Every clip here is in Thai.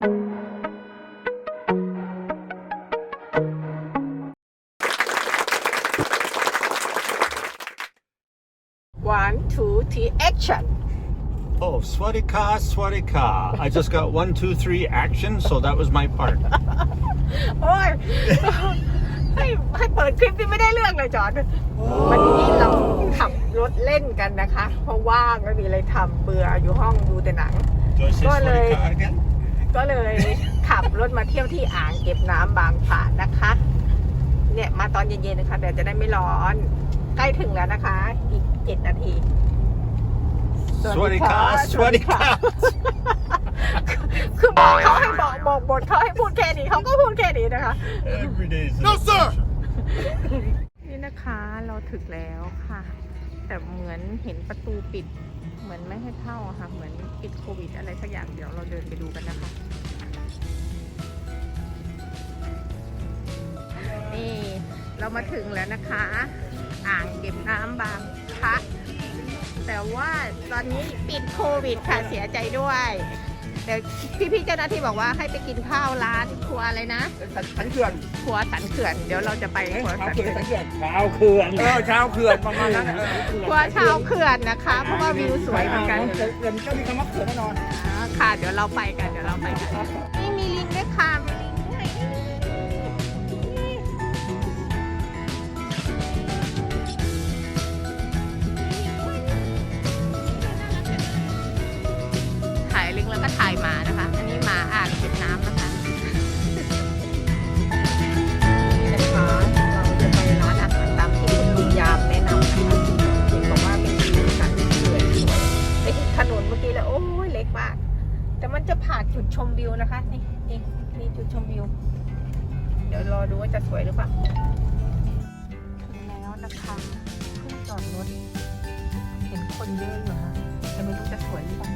one two three action Oh, swadika, swadika. I just got one, two, three action, so that was my part. โอ้ยให้ให้เปิดคลิปที่ไม่ได้เรื่องเลยจอดวันนี้เราขับรถเล่นกันนะคะ เพราะว่างไม่มีอะไรทำเบื่ออยู่ห้องดูแต่หนัง Do I say Well, swadika uh, again? ก็เลยขับรถมาเที่ยวที่อ่างเก็บน้ำบางผานะคะ เนี่ยมาตอนเย็นๆนะคะเดี๋ยวจะได้ไม่ร้อน ใกล้ถึงแล้วนะคะ อีกเจ็ดนาที Swadika, swadika. คือบอกเขาให้บอกบอกบทเขาให้พูดแค่นี้เขาก็พูดแค่นี้นะคะ Every day is an No, sir. adventure. นี่นะคะเราถึงแล้วค่ะ แต่เหมือนเห็นประตูปิด เหมือนไม่ให้เข้าค่ะ เหมือนปิดโควิด อะไรสักอย่างเดี๋ยวเราเดินไปดูกันนะคะ นี่เรามาถึงแล้วนะคะ อ่างเก็บน้ำบางพระแต่ว่าตอนนี้ปิดโควิดค่ะเสียใจด้วย เดี๋ยวพี่ๆเจ้าหน้าที่บอกว่าให้ไปกินข้าวร้านครัวอะไรนะสันเขื่อนครัวสันเขื่อนเดี๋ยวเราจะไปครัวชาวสันเขื่อนเขื่อนสันเขื่อนชาวเขื่อนเออชาวเขื่อนประมาณนั้นเออครัวชาวเขื่อนนะคะ เพราะว่าวิวสวยเหมือนกันเขื่อนก็มีคำว่าเขื่อนแน่นอน อ่าค่ะ เดี๋ยวเราไปกันเดี๋ยวเราไปกันนี่มีลิงด้วยค่ะมีลิง ก็ถ่ายหมานะคะ อันนี้หมาอ่างเก็บน้ำนะคะนี่นะคะเราจะไปร้านอาหารตามที่คุณลุงยามแนะนำนะคะเห็นบอกว่าเป็นวิวสันเขื่อนสวยไปเห็นถนนเมื่อกี้แล้วโอ้ยเล็กมากแต่มันจะผ่านจุดชมวิวนะคะ นี่นี่นี่จุดชมวิว เดี๋ยวรอดูว่าจะสวยหรือเปล่าถึงแล้วนะคะเพิ่งจอดรถเห็นคนเยอะอยู่ค่ะแต่ไม่รู้จะสวยหรือเปล่า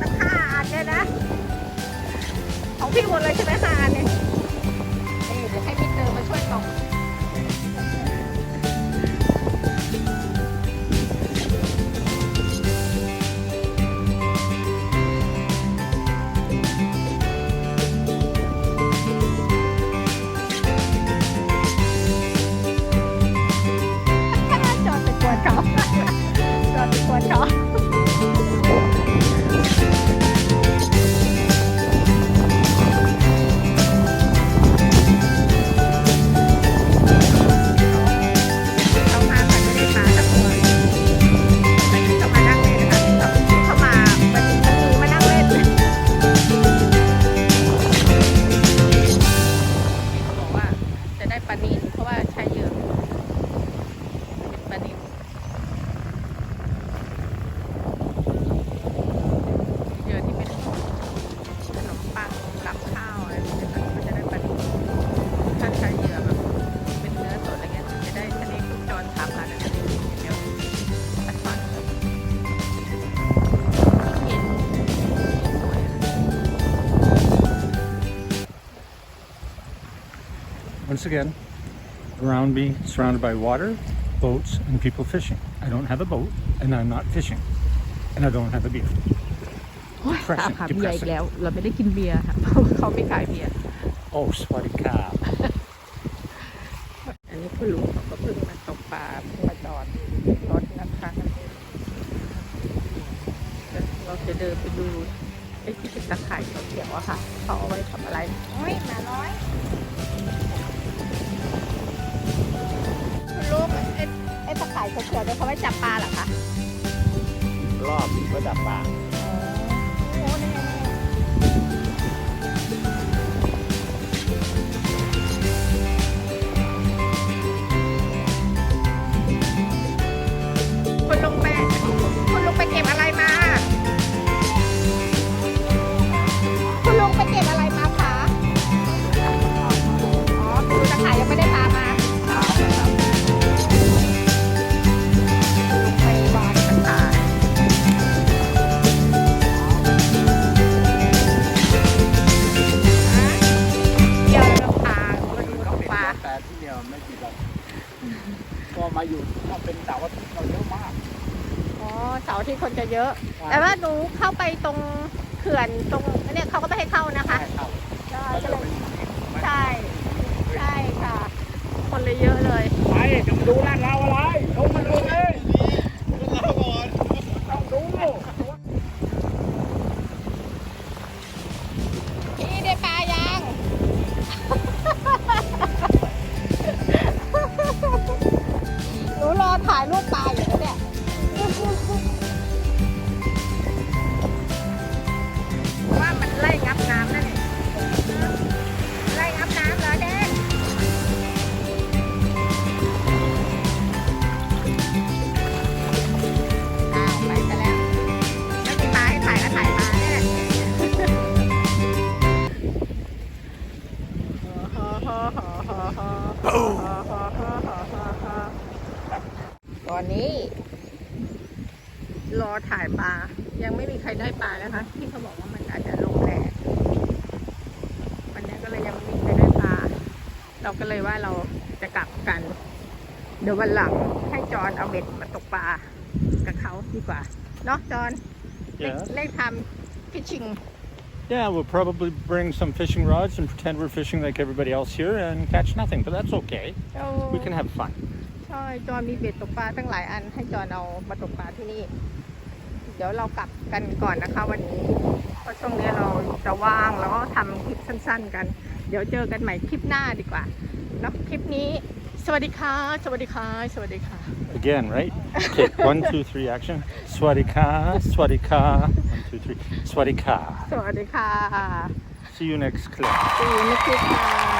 ตั้งห้าอันเนี่ยนะ ของพี่หมดเลยใช่ไหมห้าอันเนี่ย Once again, around me, surrounded by water, boats, and people fishing. I don't have a boat, and I'm not fishing, and I don't have a beer. หาเแล้ว เราไม่ได้กินเบียร์เพราะเขาไม่ขายเบียร์ Oh, sweaty cow. อันนี้คุณลุงเขาก็เพิ่งมาตกปลาเพิ่งมาจอดรถนะคะเราจะเดินไปดูไอ้ที่เป็นตะข่ายเขียวอะค่ะเขาเอาไว้ทำอะไรโอ้ยมาล้อายเขียวๆเนี่ยเขาไว้จับปลาเหรอคะ รอบก็ดับปลา โอ้นี่คุณ ก็มาอยู่ก็เป็นเสาร์อาทิตย์เราเยอะมาก อ๋อเสาร์ที่คนจะเยอะแต่ว่าหนูเข้าไปตรงเขื่อนตรงเนี่ยเขาก็ไม่ให้เข้านะคะใช่ครับใช่ก็เลยใช่ ใช่ค่ะ คนเลยเยอะเลย ไปจะมาดูร้านเราอะไร ยังไม่มีใครได้ปลานะคะที่เขาบอกว่ามันอาจจะลงแรงวันนี้ก็เลยยังไม่มีใครได้ปลาเราก็เลยว่าเราจะกลับกัน เดี๋ยววันหลังให้จอนเอาเบ็ดมาตกปลากับเขาดีกว่าเนาะจอนเล่น Yeah. เล่นทำฟิชชิง Yeah, we'll probably bring some fishing rods and pretend we're fishing like everybody else here and catch nothing, but that's okay. We can have fun. ใช่จอนมีเบ็ดตกปลาตั้งหลายอันให้จอนเอามาตกปลาที่นี่เดี๋ยวเรากลับกันก่อนนะคะวันนี้เพราะช่วงนี้เราจะว่างแล้วก็ทำคลิปสั้น ๆ กัน เดี๋ยวเจอกันใหม่คลิปหน้าดีกว่าเนาะคลิปนี้ สวัสดีค่ะ สวัสดีค่ะ สวัสดีค่ะ Again, right? Okay, one, two, three, action. Swadika, swadika. One, two, three. Swadika. สวัสดีค่ะ See you next clip. see you next clip ค่ะ